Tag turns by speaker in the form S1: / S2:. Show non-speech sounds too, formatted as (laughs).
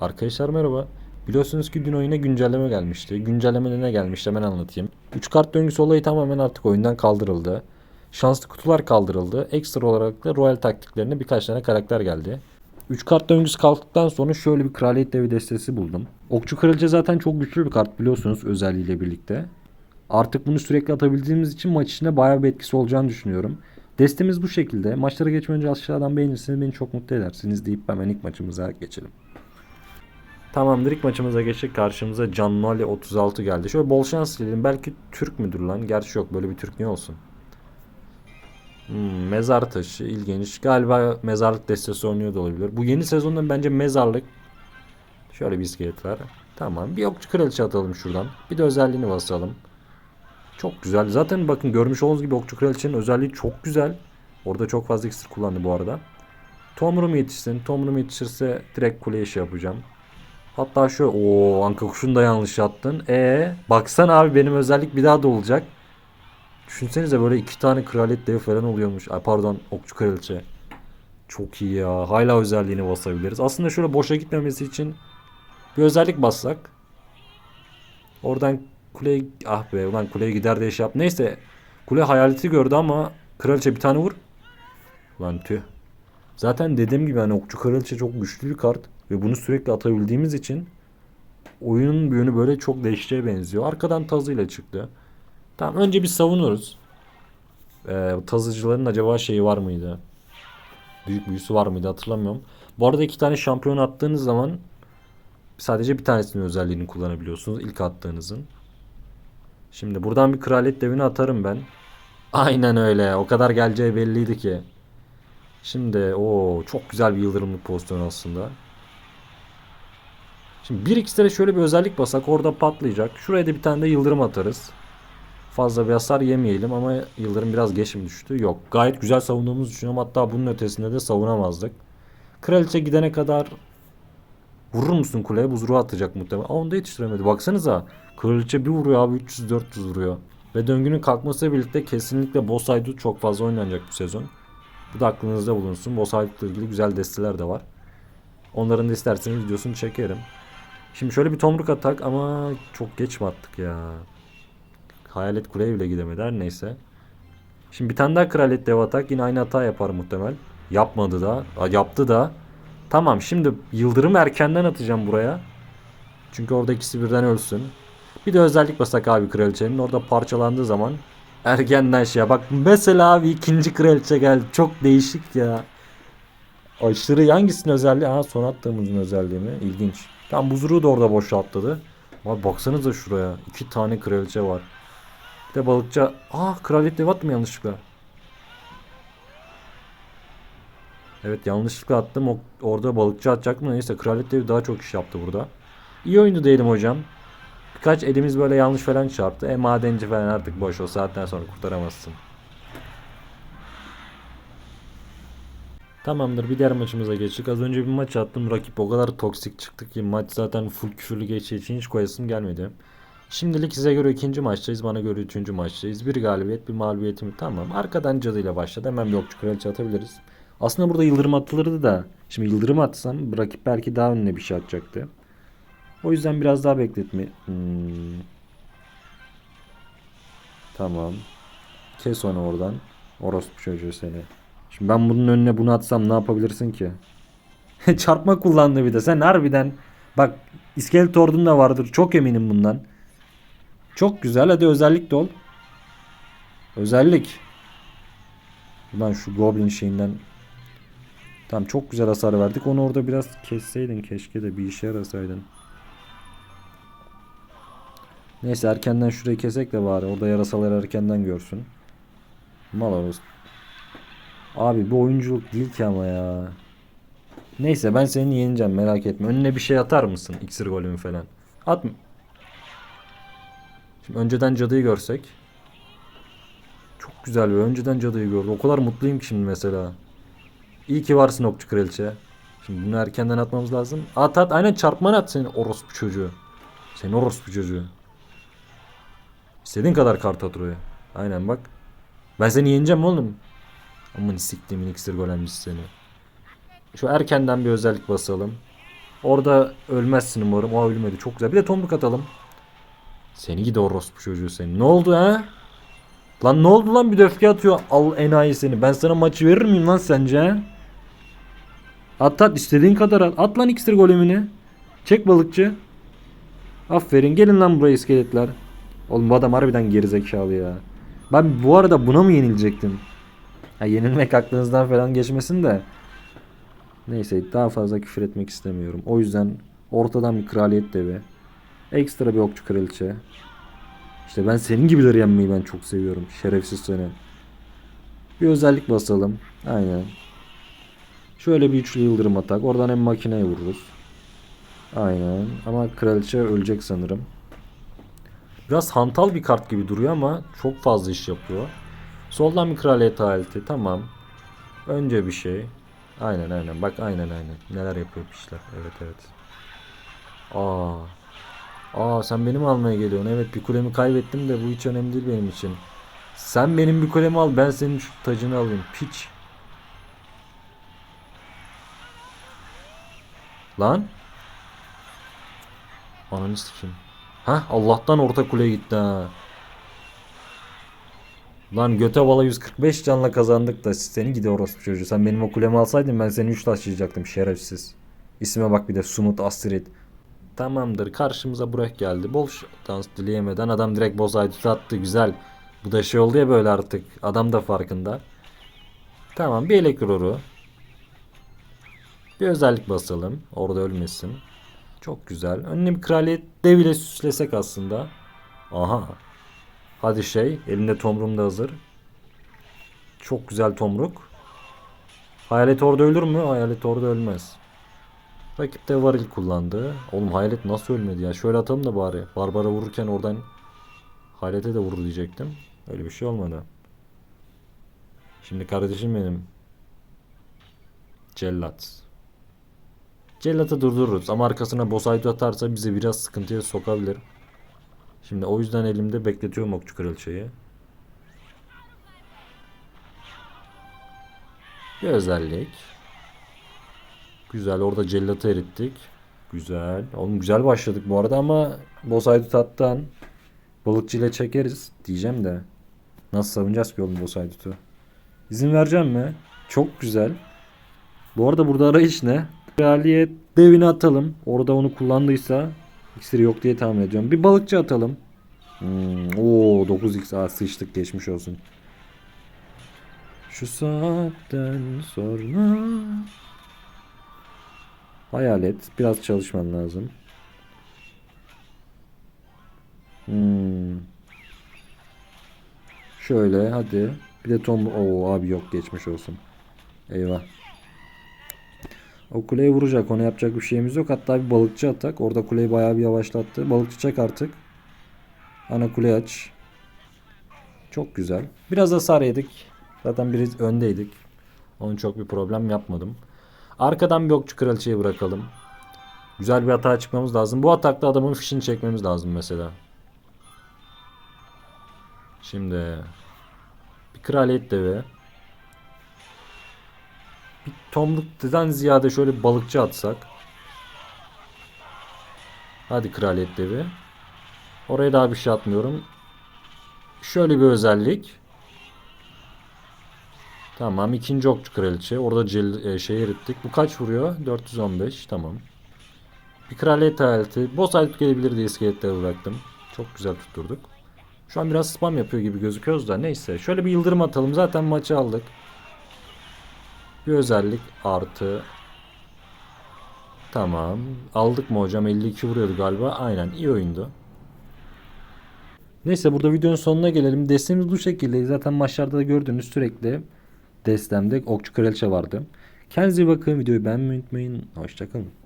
S1: Arkadaşlar merhaba. Biliyorsunuz ki dün oyuna güncelleme gelmişti. Güncellemede ne gelmişti hemen anlatayım. 3 kart döngüsü olayı tamamen artık oyundan kaldırıldı. Şanslı kutular kaldırıldı. Ekstra olarak da Royal taktiklerine birkaç tane karakter geldi. 3 kart döngüsü kalktıktan sonra şöyle bir kraliyet devi destesi buldum. Okçu kraliçe zaten çok güçlü bir kart biliyorsunuz özelliğiyle birlikte. Artık bunu sürekli atabildiğimiz için maç içinde bayağı bir etkisi olacağını düşünüyorum. Destemiz bu şekilde. Maçlara geçmeden önce aşağıdan beğenirseniz beni çok mutlu edersiniz deyip hemen ilk maçımıza geçelim. Tamamdır ilk maçımıza geçtik. Karşımıza Can Noli 36 geldi. Şöyle bol şans dilerim. Belki Türk müdür lan? Gerçi yok böyle bir Türk niye olsun? Hmm, mezar taşı ilginç. Galiba mezarlık destesi oynuyor da olabilir. Bu yeni sezonda bence mezarlık. Şöyle bir iskelet var. Tamam. Bir okçu kraliçe atalım şuradan. Bir de özelliğini basalım. Çok güzel. Zaten bakın görmüş olduğunuz gibi okçu kraliçenin özelliği çok güzel. Orada çok fazla iksir kullandı bu arada. Tomrum yetişsin. Tomrum yetişirse direkt kuleye şey yapacağım. Hatta şu o anka kuşunu da yanlış attın. E baksana abi benim özellik bir daha da olacak. Düşünsenize böyle iki tane kraliyet devi falan oluyormuş. Ay pardon okçu kraliçe. Çok iyi ya. Hala özelliğini basabiliriz. Aslında şöyle boşa gitmemesi için bir özellik bassak. Oradan kuleye ah be ulan kuleye gider diye şey yap. Neyse kule hayaleti gördü ama kraliçe bir tane vur. Ulan tüh. Zaten dediğim gibi hani okçu kraliçe çok güçlü bir kart ve bunu sürekli atabildiğimiz için oyunun yönü böyle çok değişeceğe benziyor. Arkadan tazıyla çıktı. Tamam önce bir savunuruz. Ee, tazıcıların acaba şeyi var mıydı? Büyük büyüsü var mıydı hatırlamıyorum. Bu arada iki tane şampiyon attığınız zaman sadece bir tanesinin özelliğini kullanabiliyorsunuz ilk attığınızın. Şimdi buradan bir kraliyet devini atarım ben. Aynen öyle. O kadar geleceği belliydi ki. Şimdi o çok güzel bir yıldırımlık pozisyon aslında. Şimdi 1x'lere şöyle bir özellik basak orada patlayacak. Şuraya da bir tane de yıldırım atarız. Fazla bir hasar yemeyelim ama yıldırım biraz geç mi düştü? Yok. Gayet güzel savunduğumuzu düşünüyorum. Hatta bunun ötesinde de savunamazdık. Kraliçe gidene kadar vurur musun kuleye? Buzruğu atacak muhtemelen. Aa onu da yetiştiremedi. Baksanıza. Kraliçe bir vuruyor abi 300-400 vuruyor. Ve döngünün kalkmasıyla birlikte kesinlikle boss çok fazla oynanacak bu sezon. Bu da aklınızda bulunsun. Boss Haydut'la ilgili güzel desteler de var. Onların da isterseniz videosunu çekerim. Şimdi şöyle bir tomruk atak ama çok geç mi attık ya? Hayalet kuleye bile gidemedi her neyse. Şimdi bir tane daha kraliyet dev atak yine aynı hata yapar muhtemel. Yapmadı da. Yaptı da. Tamam şimdi yıldırım erkenden atacağım buraya. Çünkü orada ikisi birden ölsün. Bir de özellik basak abi kraliçenin. Orada parçalandığı zaman erkenden şey bak mesela abi ikinci kraliçe geldi. Çok değişik ya. Aşırı hangisinin özelliği? Ha son attığımızın özelliği mi? İlginç. Tam buzruğu da orada boşa atladı. Abi baksanıza şuraya. iki tane kraliçe var. Bir de balıkçı... Aa kraliyet dev attım yanlışlıkla. Evet yanlışlıkla attım. O, orada balıkçı atacak mı? Neyse kraliyet daha çok iş yaptı burada. İyi oyundu diyelim hocam. Birkaç elimiz böyle yanlış falan çarptı. E madenci falan artık boş o saatten sonra kurtaramazsın. Tamamdır bir diğer maçımıza geçtik. Az önce bir maç attım. Rakip o kadar toksik çıktı ki maç zaten full küfürlü geçtiği için hiç koyasım gelmedi. Şimdilik size göre ikinci maçtayız. Bana göre üçüncü maçtayız. Bir galibiyet bir mağlubiyetim tamam. Arkadan cadıyla başladı. Hemen bir okçu kraliçe atabiliriz. Aslında burada yıldırım atılırdı da. Şimdi yıldırım atsam rakip belki daha önüne bir şey atacaktı. O yüzden biraz daha bekletme. Hmm. Tamam. Kes onu oradan. Orospu çocuğu seni. Şimdi ben bunun önüne bunu atsam ne yapabilirsin ki? (laughs) Çarpma kullandı bir de. Sen harbiden bak iskelet ordun da vardır. Çok eminim bundan. Çok güzel. Hadi özellik de ol. Özellik. Ulan şu goblin şeyinden Tamam çok güzel hasar verdik. Onu orada biraz kesseydin keşke de bir işe yarasaydın. Neyse erkenden şurayı kesek de bari. Orada yarasalar erkenden görsün. Mal olsun. Abi bu oyunculuk değil ki ama ya. Neyse ben seni yeneceğim merak etme. Önüne bir şey atar mısın? İksir golümü falan. At mı? Şimdi önceden cadıyı görsek. Çok güzel bir önceden cadıyı gördü. O kadar mutluyum ki şimdi mesela. İyi ki varsın okçu kraliçe. Şimdi bunu erkenden atmamız lazım. At at aynen çarpman at senin orospu çocuğu. Senin orospu çocuğu. İstediğin kadar kart at oraya. Aynen bak. Ben seni yeneceğim oğlum. Aman siktiğimin iksir golemcisi seni. Şu erkenden bir özellik basalım. Orada ölmezsin umarım. O ölmedi. Çok güzel. Bir de tomruk atalım. Seni gidi orospu çocuğu seni. Ne oldu ha? Lan ne oldu lan bir de öfke atıyor. Al enayi seni. Ben sana maçı verir miyim lan sence ha? At at istediğin kadar at. At lan iksir golemini. Çek balıkçı. Aferin gelin lan buraya iskeletler. Oğlum bu adam harbiden gerizekalı ya. Ben bu arada buna mı yenilecektim? Ha, yenilmek aklınızdan falan geçmesin de. Neyse daha fazla küfür etmek istemiyorum. O yüzden ortadan bir kraliyet devi. Ekstra bir okçu kraliçe. İşte ben senin gibileri yenmeyi ben çok seviyorum. Şerefsiz seni. Bir özellik basalım. Aynen. Şöyle bir üçlü yıldırım atak. Oradan hem makineye vururuz. Aynen. Ama kraliçe ölecek sanırım. Biraz hantal bir kart gibi duruyor ama çok fazla iş yapıyor. Soldan bir kraliyet aleti. Tamam. Önce bir şey. Aynen aynen. Bak aynen aynen. Neler yapıyor işler. Evet evet. Aa. Aa sen benim almaya geliyorsun. Evet bir kulemi kaybettim de bu hiç önemli değil benim için. Sen benim bir kulemi al ben senin şu tacını alayım. Piç. Lan. Ananı sikeyim. Ha Allah'tan orta kule gitti ha. Lan göte bala 145 canla kazandık da seni gidi orospu çocuğu. Sen benim o kulemi alsaydın ben seni 3 taşlayacaktım şerefsiz. İsme bak bir de Sumut Astrid. Tamamdır karşımıza Burak geldi. Bol dans dileyemeden adam direkt boz aydut attı güzel. Bu da şey oldu ya böyle artık. Adam da farkında. Tamam bir elektroru. Bir özellik basalım. Orada ölmesin. Çok güzel. Önüne bir kraliyet dev ile süslesek aslında. Aha. Hadi şey. Elinde tomrum da hazır. Çok güzel tomruk. Hayalet orada ölür mü? Hayalet orada ölmez. Rakip de varil kullandı. Oğlum hayalet nasıl ölmedi ya? Şöyle atalım da bari. Barbara vururken oradan hayalete de vurur diyecektim. Öyle bir şey olmadı. Şimdi kardeşim benim. Cellat. Cellat'ı durdururuz ama arkasına Bosaydo atarsa bizi biraz sıkıntıya sokabilir. Şimdi o yüzden elimde bekletiyorum okçu kraliçeyi. Bir özellik. Güzel orada cellatı erittik. Güzel. Oğlum güzel başladık bu arada ama Bosaydo tattan balıkçı ile çekeriz diyeceğim de. Nasıl savunacağız ki oğlum Bosaydo'yu? İzin vereceğim mi? Çok güzel. Bu arada burada arayış ne? Kraliyet devini atalım. Orada onu kullandıysa iksiri yok diye tahmin ediyorum. Bir balıkçı atalım. Hmm, oo 9x Aa, sıçtık geçmiş olsun. Şu saatten sonra Hayalet. Biraz çalışman lazım. Hmm. Şöyle hadi. Bir de Tom... Oo abi yok geçmiş olsun. Eyvah. O kuleye vuracak. Ona yapacak bir şeyimiz yok. Hatta bir balıkçı atak. Orada kuleyi bayağı bir yavaşlattı. Balıkçı çek artık. Ana kule aç. Çok güzel. Biraz hasar yedik. Zaten biraz öndeydik. Onun çok bir problem yapmadım. Arkadan bir okçu kraliçeyi bırakalım. Güzel bir hata çıkmamız lazım. Bu atakta adamın fişini çekmemiz lazım mesela. Şimdi bir kraliyet devi. Bir tomruktan ziyade şöyle balıkçı atsak. Hadi kraliyet devi. Oraya daha bir şey atmıyorum. Şöyle bir özellik. Tamam ikinci okçu kraliçe. Orada cel, e, şey erittik. Bu kaç vuruyor? 415. Tamam. Bir kraliyet hayaleti. Boss hayat gelebilir diye iskeletleri bıraktım. Çok güzel tutturduk. Şu an biraz spam yapıyor gibi gözüküyoruz da neyse. Şöyle bir yıldırım atalım. Zaten maçı aldık. Bir özellik artı. Tamam. Aldık mı hocam? 52 vuruyordu galiba. Aynen iyi oyundu. Neyse burada videonun sonuna gelelim. Destemiz bu şekilde. Zaten maçlarda da gördüğünüz sürekli destemde okçu kraliçe vardı. Kendinize iyi bakın. Videoyu beğenmeyi unutmayın. Hoşçakalın.